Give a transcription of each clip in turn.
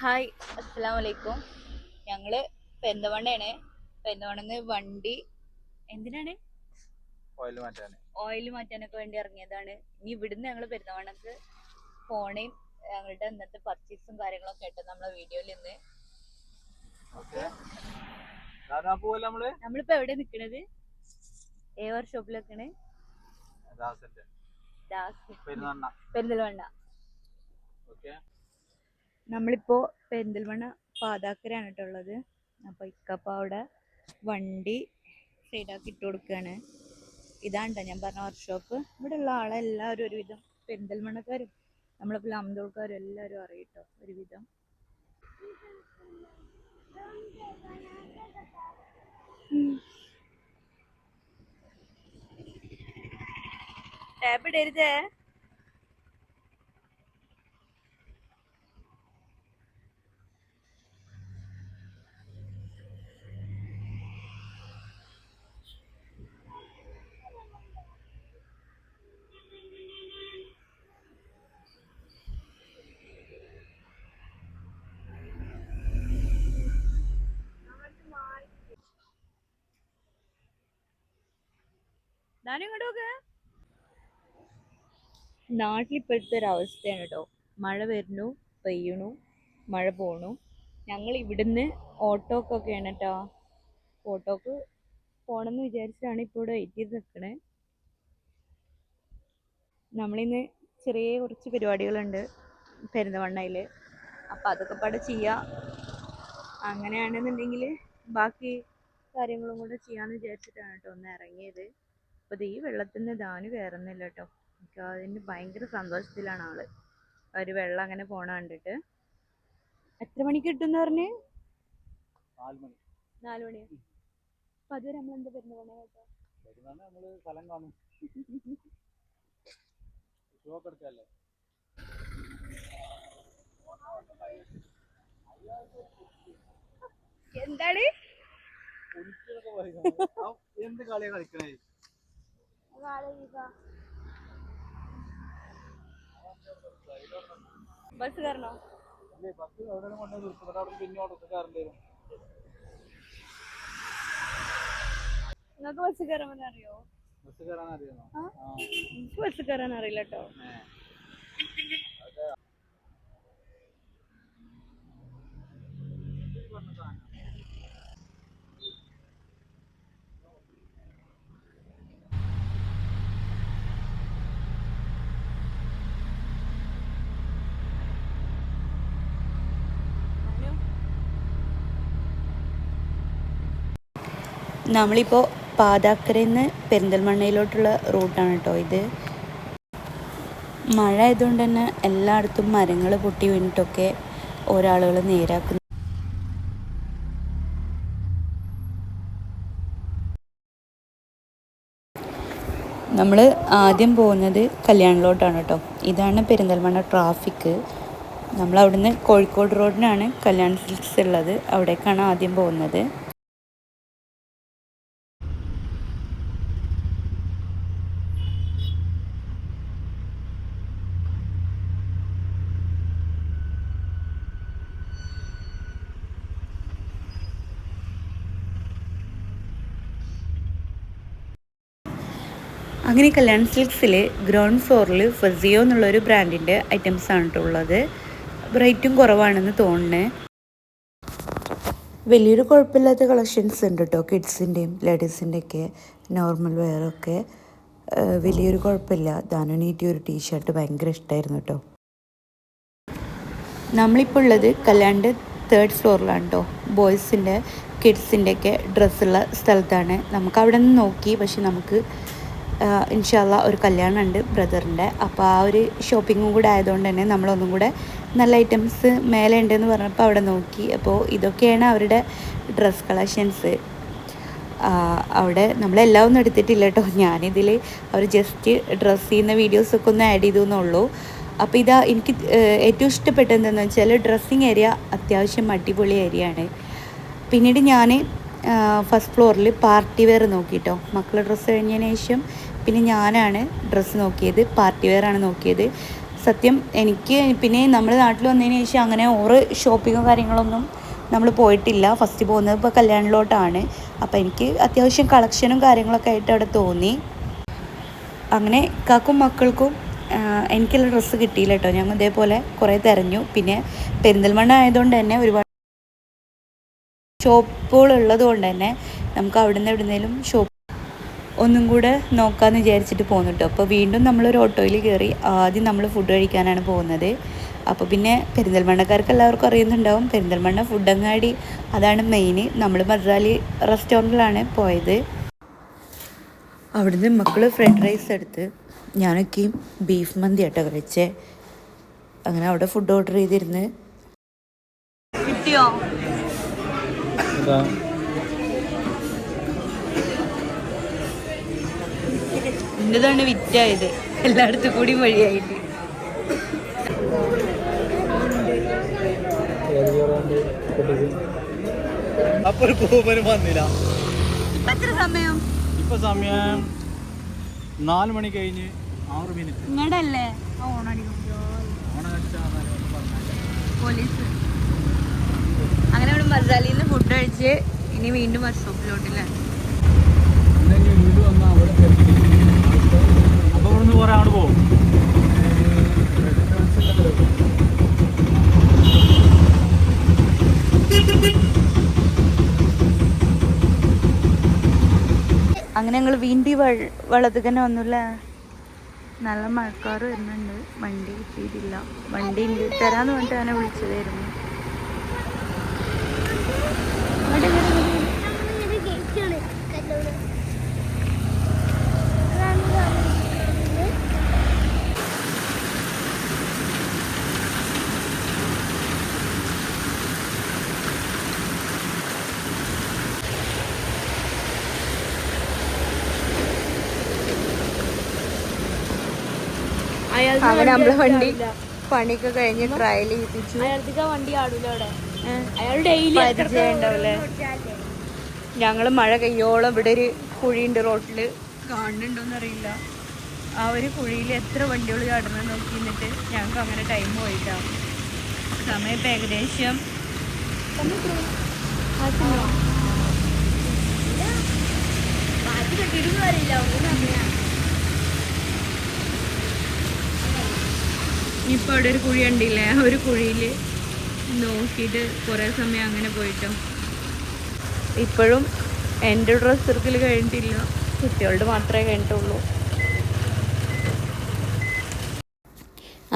Hi അസ്സലാമു വലൈക്കും ഞങ്ങൾ പെന്തവണ്ണയാണ് പെന്തവണ്ണന്ന് വണ്ടി എന്തിനാണ്? ഓയിൽ മാറ്റാന്. ഓയിൽ മാറ്റാനൊക്കെ വേണ്ടി ഇറങ്ങിയതാണ്. ഇനി ഇവിടുന്ന് ഞങ്ങൾ പെരുന്തവണ്ണക്ക് പോണേം. ഞങ്ങളുടെ ഇന്നത്തെ പർച്ചേസും കാര്യങ്ങളൊക്കെ ആയിട്ട് നമ്മളെ വീഡിയോയിൽ ഇന്ന്. നമ്മളിപ്പോ എവിടെ നിക്കണത്? ഏ വർക്ക്ഷോപ്പിലൊക്കെയാണ്. ദാസന്റെ. നമ്മളിപ്പോ പെരിന്തൽമണ്ണ പാതാക്കരയാണ് കേട്ടോ ഉള്ളത്. അപ്പൊ ഇക്കപ്പ അവിടെ വണ്ടി സൈഡാക്കി ഇട്ട് കൊടുക്കുകയാണ് ഇതാണ് ട്ടോ ഞാൻ പറഞ്ഞ വർക്ക്ഷോപ്പ് ഇവിടെ ഉള്ള ആളെല്ലാവരും ഒരുവിധം പെരിന്തൽമണ്ണക്കാരും നമ്മളെ അമ്പതോൾക്കാരും എല്ലാവരും അറിയട്ടോ ഒരുവിധം. ടാബ് ഇടരുതേ. ഞാനും ഇങ്ങോട്ട് നോക്ക്. നാട്ടിൽ ഇപ്പോഴത്തെ ഒരു അവസ്ഥയാണ് കേട്ടോ മഴ വരുന്നു പെയ്യണു മഴ പോണു. ഞങ്ങൾ ഇവിടുന്ന് ഓട്ടോക്കൊക്കെയാണ് കേട്ടോ ഓട്ടോക്ക് പോണെന്ന് വിചാരിച്ചിട്ടാണ് ഇപ്പോൾ ഇവിടെ വെയിറ്റ് ചെയ്ത് നിൽക്കണേ നമ്മളിന്ന് ചെറിയ കുറച്ച് പരിപാടികളുണ്ട് പെരുന്തവണ്ണയിൽ അപ്പം അതൊക്കെ പാടെ ചെയ്യാം. അങ്ങനെയാണെന്നുണ്ടെങ്കിൽ ബാക്കി കാര്യങ്ങളും കൂടെ ചെയ്യാമെന്ന് വിചാരിച്ചിട്ടാണ് കേട്ടോ ഒന്ന് ഇറങ്ങിയത്. അപ്പോൾ ഈ വെള്ളത്തിൽ നിന്ന് ദാന് കയറുന്നില്ല കേട്ടോ എനിക്ക് അതിന് ഭയങ്കര സന്തോഷത്തിലാണ് ആൾ. ഒരു വെള്ളം അങ്ങനെ പോണ കണ്ടിട്ട്. എത്ര മണിക്ക് കിട്ടുമെന്ന് പറഞ്ഞ്? നാല് മണി അപ്പം അതുവരെ നമ്മൾ എന്താ പെരുന്തവണ്ണ കേട്ടോ? പെരുന്നണ്ണ നമ്മൾ സ്ഥലം കാണും. എന്താണ്? എന്ത് കളിയാ കളിക്കണേ? ബസ് കയറണോ? ബസ് എവിടെ കൊണ്ടു പിന്നെ ഓട്ടോ കയറേണ്ടി വരും. നിങ്ങൾക്ക് ബസ് കയറാമെന്ന് അറിയോ? ബസ് കയറാൻ അറിയാമോ എനിക്ക് ബസ് കയറാൻ അറിയില്ല കേട്ടോ. ഏ. നമ്മളിപ്പോൾ പാതാക്കരയിൽ നിന്ന് പെരിന്തൽമണ്ണയിലോട്ടുള്ള റൂട്ടാണ് കേട്ടോ ഇത്. മഴ ആയതുകൊണ്ട് തന്നെ എല്ലായിടത്തും മരങ്ങൾ പൊട്ടി വീണിട്ടൊക്കെ ഒരാളുകൾ നേരാക്കുന്നു. നമ്മൾ ആദ്യം പോകുന്നത് കല്യാണിലോട്ടാണ് കേട്ടോ ഇതാണ് പെരിന്തൽമണ്ണ ട്രാഫിക്ക് നമ്മൾ അവിടുന്ന് കോഴിക്കോട് റോഡിനാണ് കല്യാൺ സിൽക്സ് ഉള്ളത്. അവിടേക്കാണ് ആദ്യം പോകുന്നത്. അങ്ങനെ കല്യാൺ സിൽക്സിൽ ഗ്രൗണ്ട് ഫ്ലോറിൽ ഫസിയോ എന്നുള്ളൊരു ബ്രാൻഡിന്റെ ഐറ്റംസ് ആണ് കേട്ടോ ഉള്ളത്. റേറ്റും കുറവാണെന്ന് തോന്നുന്നു. വലിയൊരു കുഴപ്പമില്ലാത്ത കളക്ഷൻസ് ഉണ്ട് കേട്ടോ കിഡ്സിന്റെയും ലേഡീസിന്റെയൊക്കെ നോർമൽ വെയറൊക്കെ. വലിയൊരു കുഴപ്പമില്ല. ദാനുനീറ്റി ഒരു ടീഷർട്ട് ഭയങ്കര ഇഷ്ടമായിരുന്നു കേട്ടോ നമ്മളിപ്പോൾ ഉള്ളത് കല്യാണിന്റെ തേർഡ് ഫ്ലോറിലാണ് കേട്ടോ ബോയ്സിന്റെ കിഡ്സിന്റെയൊക്കെ ഡ്രസ്സുള്ള സ്ഥലത്താണ്. നമുക്ക് അവിടെ നിന്ന് നോക്കി പക്ഷെ നമുക്ക് ഇൻഷാല്ല ഒരു കല്യാണം ഉണ്ട് ബ്രദറിന്റെ. അപ്പോൾ ആ ഒരു ഷോപ്പിങ്ങും കൂടെ ആയതുകൊണ്ട് തന്നെ നമ്മളൊന്നും കൂടെ നല്ല ഐറ്റംസ് മേലെ ഉണ്ടെന്ന് പറഞ്ഞപ്പോൾ അവിടെ നോക്കി. അപ്പോൾ ഇതൊക്കെയാണ് അവരുടെ ഡ്രസ് കളക്ഷൻസ്. അവിടെ നമ്മളെല്ലാം ഒന്നും എടുത്തിട്ടില്ല കേട്ടോ. ഞാനിതിൽ അവർ ജസ്റ്റ് ഡ്രസ്സ് ചെയ്യുന്ന വീഡിയോസൊക്കെ ഒന്ന് ആഡ് ചെയ്തു എന്നുള്ളൂ. അപ്പോൾ ഇതാ എനിക്ക് ഏറ്റവും ഇഷ്ടപ്പെട്ടത് എന്താണെന്ന് വെച്ചാൽ ഡ്രസ്സിങ് ഏരിയ അത്യാവശ്യം അടിപൊളി ഏരിയ ആണ് പിന്നീട് ഞാൻ ഫസ്റ്റ് ഫ്ലോറിൽ പാർട്ടി വെയർ നോക്കിട്ടോ. മക്കളുടെ ഡ്രസ്സ് കഴിഞ്ഞതിന് ശേഷം പിന്നെ ഞാനാണ് ഡ്രസ്സ് നോക്കിയത് പാർട്ടി വെയർ ആണ് നോക്കിയത്. സത്യം എനിക്ക് പിന്നെ നമ്മൾ നാട്ടിൽ വന്നതിന് ശേഷം അങ്ങനെ ഓറ് ഷോപ്പിങ്ങോ കാര്യങ്ങളൊന്നും നമ്മൾ പോയിട്ടില്ല. ഫസ്റ്റ് പോകുന്നത് ഇപ്പോൾ കല്യാണിലോട്ടാണ്. അപ്പോൾ എനിക്ക് അത്യാവശ്യം കളക്ഷനും കാര്യങ്ങളൊക്കെ ആയിട്ട് അവിടെ തോന്നി. അങ്ങനെ കാക്കും മക്കൾക്കും എനിക്കുള്ള ഡ്രസ്സ് കിട്ടിയില്ല കേട്ടോ. ഞങ്ങൾ ഇതേപോലെ കുറേ തിരഞ്ഞു. പിന്നെ പെരിന്തൽമണ്ണ ആയതുകൊണ്ട് തന്നെ ഒരുപാട് ഷോപ്പുകൾ ഉള്ളത് കൊണ്ട് തന്നെ നമുക്ക് അവിടെ നിന്ന് എവിടുന്നേലും ഷോപ്പ് ഒന്നും കൂടെ നോക്കാമെന്ന് വിചാരിച്ചിട്ട് പോകുന്നു കേട്ടോ അപ്പോൾ വീണ്ടും നമ്മളൊരു ഓട്ടോയിൽ കയറി ആദ്യം നമ്മൾ ഫുഡ് കഴിക്കാനാണ് പോകുന്നത്. അപ്പോൾ പിന്നെ പെരിന്തൽമണ്ണക്കാർക്ക് എല്ലാവർക്കും അറിയുന്നുണ്ടാവും. പെരിന്തൽമണ്ണ ഫുഡങ്ങാടി അതാണ് മെയിൻ നമ്മൾ മദ്രാലി റെസ്റ്റോറന്റിലാണ് പോയത്. അവിടുന്ന് മക്കൾ ഫ്രൈഡ് റൈസ് എടുത്ത് ഞാനൊക്കെ ബീഫ് മന്തി ആട്ടോ കഴിച്ചേ. അങ്ങനെ അവിടെ ഫുഡ് ഓർഡർ ചെയ്തിരുന്നു. കിട്ടിയോ? ഇതാ ഇന്നതാണ് വിറ്റായത്. എല്ലായിടത്തും കൂടി വഴിയായിട്ട് അപ്പൊ കൂപ്പനും വന്നില്ല. ഇപ്പം എത്ര സമയം? ഇപ്പൊ സമയം നാല് മണി കഴിഞ്ഞ് ആറ് മിനിറ്റ്. പോലീസ്. അങ്ങനെ നമ്മൾ മസാലയിൽ നിന്ന് ഫുഡ് കഴിച്ച് ഇനി വീണ്ടും വർഷോപ്പിലോട്ടില്ലേ സ്റ്റോപ്പിലോട്ടില്ലേ വീട് വന്നാൽ അവിടെ അപ്പൊ ഇവിടുന്ന് കുറെ അങ്ങോട്ട് പോകും. അങ്ങനെ ഞങ്ങൾ വീണ്ടി വെള്ളത്തിൽ തന്നെ വന്നില്ല നല്ല മഴക്കാറ് വരുന്നുണ്ട്. വണ്ടി കിട്ടിയിട്ടില്ല. വണ്ടി തരാന്ന് പറഞ്ഞിട്ട് അങ്ങനെ വിളിച്ചതായിരുന്നു. അങ്ങനെ നമ്മളെ വണ്ടി പണിയൊക്കെ കഴിഞ്ഞ് ട്രയൽ ചെയ്യിപ്പിച്ചു. അയാൾക്ക് വണ്ടി ആടൂല അവിടെ. അയാൾ ഡെയിലി പരിചയം ഉണ്ടാവില്ലേ ഞങ്ങൾ മഴ കയ്യോളം ഇവിടെ ഒരു കുഴിയുണ്ട് റോട്ടിൽ. കാണുന്നുണ്ടോന്ന് അറിയില്ല ആ ഒരു കുഴിയിൽ എത്ര വണ്ടികൾ ചാടണം നോക്കി നിന്നിട്ട് ഞങ്ങൾക്ക് അങ്ങനെ ടൈം പോയിട്ടാ. സമയം ഇപ്പം ഏകദേശം ഇപ്പൊ അവിടെ ഒരു കുഴി ഉണ്ടില്ലേ ആ ഒരു കുഴിയിൽ നോക്കിയിട്ട് കുറേ സമയം അങ്ങനെ പോയിട്ടും. ഇപ്പോഴും എന്റെ ഡ്രസ് സർക്കിൾ കഴിഞ്ഞിട്ടില്ല. കുട്ടികളുടെ മാത്രമേ കഴിഞ്ഞിട്ടുള്ളൂ.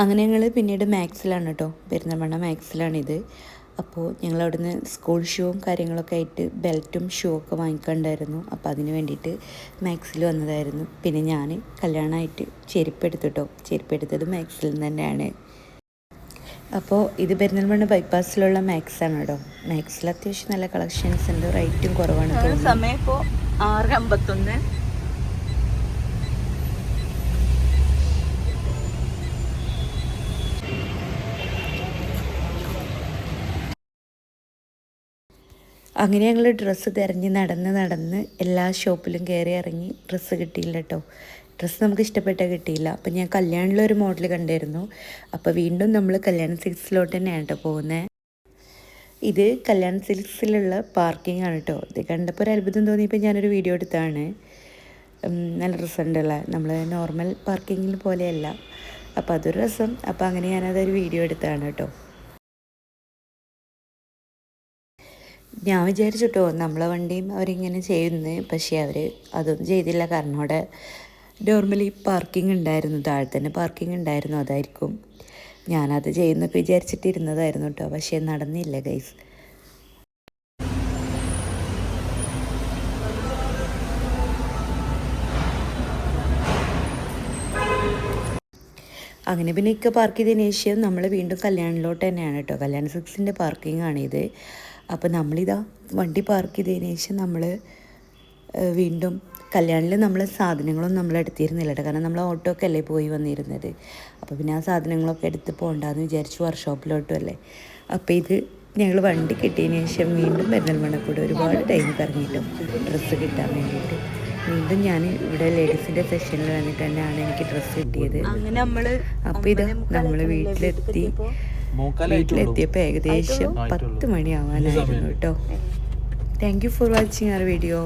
അങ്ങനെ ഞങ്ങൾ പിന്നീട് മാക്സിലാണ് കേട്ടോ. പെരുന്തൽമണ്ണ മാക്സിലാണിത്. അപ്പോൾ ഞങ്ങൾ അവിടുന്ന് സ്കൂൾ ഷൂവും കാര്യങ്ങളൊക്കെ ആയിട്ട് ബെൽറ്റും ഷൂ ഒക്കെ വാങ്ങിക്കണ്ടായിരുന്നു. അപ്പോൾ അതിന് വേണ്ടിയിട്ട് മാക്സിൽ വന്നതായിരുന്നു. പിന്നെ ഞാൻ കല്യാണമായിട്ട് ചെരുപ്പെടുത്തിട്ടോ ചെരുപ്പെടുത്തത് മാക്സിൽ നിന്ന് തന്നെയാണ് അപ്പോൾ ഇത് പെരുന്തൽമണ്ണ ബൈപ്പാസിലുള്ള മാക്സ് ആണ് കേട്ടോ മാക്സിൽ അത്യാവശ്യം നല്ല കളക്ഷൻസ് ഉണ്ട്. റേറ്റും കുറവാണ് സമയം ഇപ്പോൾ ആറ് അമ്പത്തൊന്ന്. അങ്ങനെ ഞങ്ങൾ ഡ്രസ്സ് തിരഞ്ഞ് നടന്ന് നടന്ന് എല്ലാ ഷോപ്പിലും കയറി ഇറങ്ങി ഡ്രസ്സ് കിട്ടിയില്ല കേട്ടോ ഡ്രസ്സ് നമുക്ക് ഇഷ്ടപ്പെട്ട കിട്ടിയില്ല. അപ്പം ഞാൻ കല്യാണിലൊരു മോഡൽ കണ്ടായിരുന്നു. അപ്പോൾ വീണ്ടും നമ്മൾ കല്യാൺ സിൽക്സിലോട്ട് തന്നെയാണ് കേട്ടോ പോകുന്നത് ഇത് കല്യാൺ സിൽക്സിലുള്ള പാർക്കിംഗ് ആണ് കേട്ടോ ഇത് കണ്ടപ്പോൾ ഒരു അത്ഭുതം തോന്നിയപ്പോൾ ഞാനൊരു വീഡിയോ എടുത്താണ്. നല്ല രസമുണ്ടല്ലേ നമ്മൾ നോർമൽ പാർക്കിങ്ങിൽ പോലെയല്ല. അപ്പോൾ അതൊരു രസം. അപ്പോൾ അങ്ങനെ ഞാനതൊരു വീഡിയോ എടുത്താണ് കേട്ടോ ഞാൻ വിചാരിച്ചു കേട്ടോ നമ്മളെ വണ്ടിയും അവരിങ്ങനെ ചെയ്യുന്നത്. പക്ഷേ അവർ അതൊന്നും ചെയ്തില്ല. കാരണം അവിടെ നോർമലി പാർക്കിംഗ് ഉണ്ടായിരുന്നു. താഴെ തന്നെ പാർക്കിംഗ് ഉണ്ടായിരുന്നു. അതായിരിക്കും ഞാനത് ചെയ്യുന്നൊക്കെ വിചാരിച്ചിട്ടിരുന്നതായിരുന്നു കേട്ടോ പക്ഷേ നടന്നില്ല ഗൈസ് അങ്ങനെ പിന്നെ ഇക്ക പാർക്ക് ചെയ്തതിന് ശേഷം നമ്മൾ വീണ്ടും കല്യാണിലോട്ട് തന്നെയാണ് കേട്ടോ കല്യാൺ സിക്സിന്റെ പാർക്കിംഗ് ആണിത്. അപ്പോൾ നമ്മളിതാ വണ്ടി പാർക്ക് ചെയ്തതിന് ശേഷം നമ്മൾ വീണ്ടും കല്യാണിൽ നമ്മൾ സാധനങ്ങളൊന്നും നമ്മൾ എടുത്തിരുന്നില്ല കേട്ടോ കാരണം നമ്മൾ ഓട്ടോ ഒക്കെ അല്ലേ പോയി വന്നിരുന്നത്. അപ്പോൾ പിന്നെ ആ സാധനങ്ങളൊക്കെ എടുത്ത് പോകണ്ടെന്ന് വിചാരിച്ചു വർക്ക്ഷോപ്പിലോട്ടും അല്ലേ. അപ്പോൾ ഇത് ഞങ്ങൾ വണ്ടി കിട്ടിയതിന് ശേഷം വീണ്ടും പെരുന്നൽമണ്ണക്കൂടെ ഒരുപാട് ടൈം കറങ്ങിയിട്ടും ഡ്രസ്സ് കിട്ടാൻ വേണ്ടിയിട്ട് വീണ്ടും ഞാൻ ഇവിടെ ലേഡീസിന്റെ സെഷനിൽ വന്നിട്ട് തന്നെയാണ് എനിക്ക് ഡ്രസ്സ് കിട്ടിയത്. അപ്പോൾ ഇത് നമ്മൾ വീട്ടിലെത്തി. വീട്ടിലെത്തിയപ്പോൾ ഏകദേശം പത്ത് മണിയാവാനായിരുന്നു കേട്ടോ. Thank you for watching our video